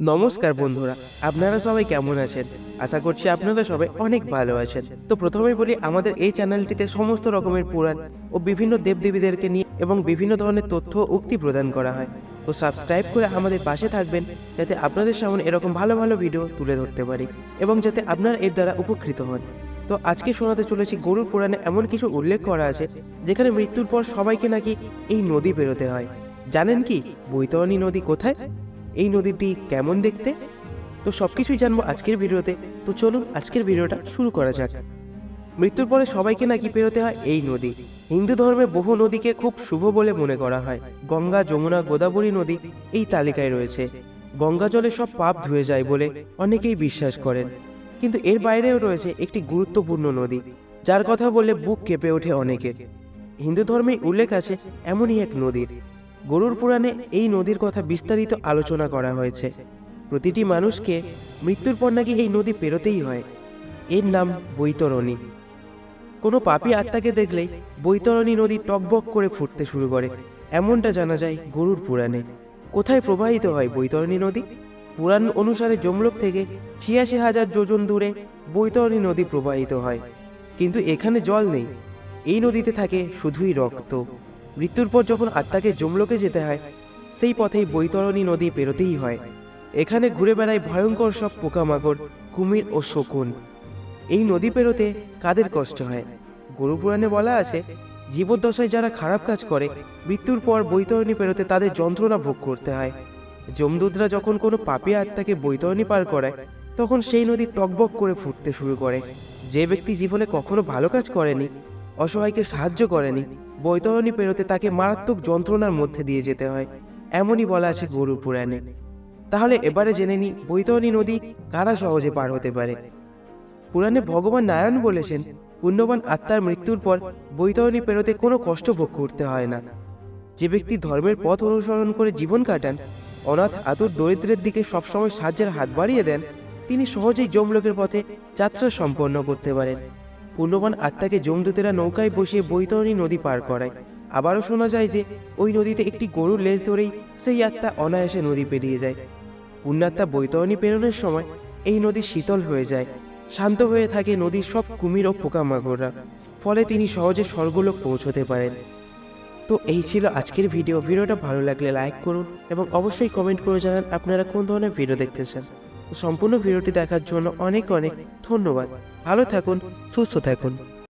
নমস্কার বন্ধুরা আপনারা সবাই কেমন আছেন? আশা করছি আপনারা সবাই অনেক ভালো আছেন। তো প্রথমেই বলি আমাদের এই চ্যানেলটিতে সমস্ত রকমের পুরাণ ও বিভিন্ন দেবদেবীদেরকে নিয়ে এবং বিভিন্ন ধরনের তথ্য উক্তি প্রদান করা হয়। তো সাবস্ক্রাইব করে আমাদের পাশে থাকবেন যাতে আপনাদের সামনে এরকম ভালো ভালো ভিডিও তুলে ধরতে পারি এবং যাতে আপনারা এর দ্বারা উপকৃত হন। তো আজকে শোনাতে চলেছি গরুর পুরাণে এমন কিছু উল্লেখ করা আছে যেখানে মৃত্যুর পর সবাইকে নাকি এই নদী পেরোতে হয়। জানেন কি? বৈতরণী নদী কোথায়? এই নদীটি কেমন দেখতে? তো সব কিছুই জানব আজকের ভিডিওতে। তো চলুন আজকের ভিডিওটা শুরু করা যাক। মৃত্যুর পরে সবাইকে নাকি পেরোতে হয় এই নদী। হিন্দু ধর্মে বহু নদীকে খুব শুভ বলে মনে করা হয়। গঙ্গা, যমুনা, গোদাবরী নদী এই তালিকায় রয়েছে। গঙ্গা জলে সব পাপ ধুয়ে যায় বলে অনেকেই বিশ্বাস করেন। কিন্তু এর বাইরেও রয়েছে একটি গুরুত্বপূর্ণ নদী, যার কথা বলে বুক কেঁপে ওঠে অনেকের। হিন্দু ধর্মে উল্লেখ আছে এমনই এক নদীর। গরুর পুরাণে এই নদীর কথা বিস্তারিত আলোচনা করা হয়েছে। প্রতিটি মানুষকে মৃত্যুর পর নাকি এই নদী পেরোতেই হয়। এর নাম বৈতরণী। কোনো পাপী আত্মাকে দেখলেই বৈতরণী নদী টকবক করে ফুটতে শুরু করে। এমনটা জানা যায় গরুর পুরাণে। কোথায় প্রবাহিত হয় বৈতরণী নদী? পুরাণ অনুসারে জমলোক থেকে ছিয়াশি হাজার যোজন দূরে বৈতরণী নদী প্রবাহিত হয়। কিন্তু এখানে জল নেই। এই নদীতে থাকে শুধুই রক্ত। মৃত্যুর পর যখন আত্মাকে জমলোকে যেতে হয়, সেই পথেই বৈতরণী নদী পেরোতেই হয়। এখানে ঘুরে বেড়ায় ভয়ঙ্কর সব পোকামাকড়, কুমির ও শকুন। এই নদী পেরোতে কাদের কষ্ট হয়? গরু পুরাণে বলা আছে, জীবদ্দশায় যারা খারাপ কাজ করে, মৃত্যুর পর বৈতরণী পেরোতে তাদের যন্ত্রণা ভোগ করতে হয়। যমদূতরা যখন কোনো পাপী আত্মাকে বৈতরণী পার করায়, তখন সেই নদী টকবক করে ফুটতে শুরু করে। যে ব্যক্তি জীবনে কখনো ভালো কাজ করেনি, অসহায়কে সাহায্য করেনি বৈতরণী পেরোতে তাকে মারাত্মক যন্ত্রণার মধ্যে দিয়ে যেতে হয়। এমনই বলা আছে গরু পুরাণে। তাহলে এবারে জেনে নিই বৈতরণী নদী কারা সহজে পার হতে পারে? পুরাণে ভগবান নারায়ণ বলেছেন, পুণ্যবান আত্মার মৃত্যুর পর বৈতরণী পেরোতে কোনো কষ্ট ভোগ করতে হয় না। যে ব্যক্তি ধর্মের পথ অনুসরণ করে জীবন কাটান, অনাথ আতুর দরিদ্রের দিকে সবসময় সাহায্যের হাত বাড়িয়ে দেন, তিনি সহজেই যমলোকের পথে যাত্রা সম্পন্ন করতে পারেন। পুণ্যবান আত্মাকে যমদূতেরা নৌকায় বসিয়ে বৈতরণী নদী পার করায়। আবারও শোনা যায় যে, ওই নদীতে একটি গরুর লেজ ধরেই সেই আত্মা অনায়াসে নদী পেরিয়ে যায়। পুণ্যাত্মা বৈতরণী পেরোনোর সময় এই নদী শীতল হয়ে যায়। শান্ত হয়ে থাকে নদীর সব কুমির ও পোকামাকড়রা। ফলে তিনি সহজে স্বর্গলোক পৌঁছতে পারেন। তো এই ছিল আজকের ভিডিও। ভিডিওটা ভালো লাগলে লাইক করুন এবং অবশ্যই কমেন্ট করে জানান আপনারা কোন ধরনের ভিডিও দেখতে চান সম্পূর্ণ ভিডিওটি দেখার জন্য অনেক অনেক ধন্যবাদ। ভালো থাকুন সুস্থ থাকুন।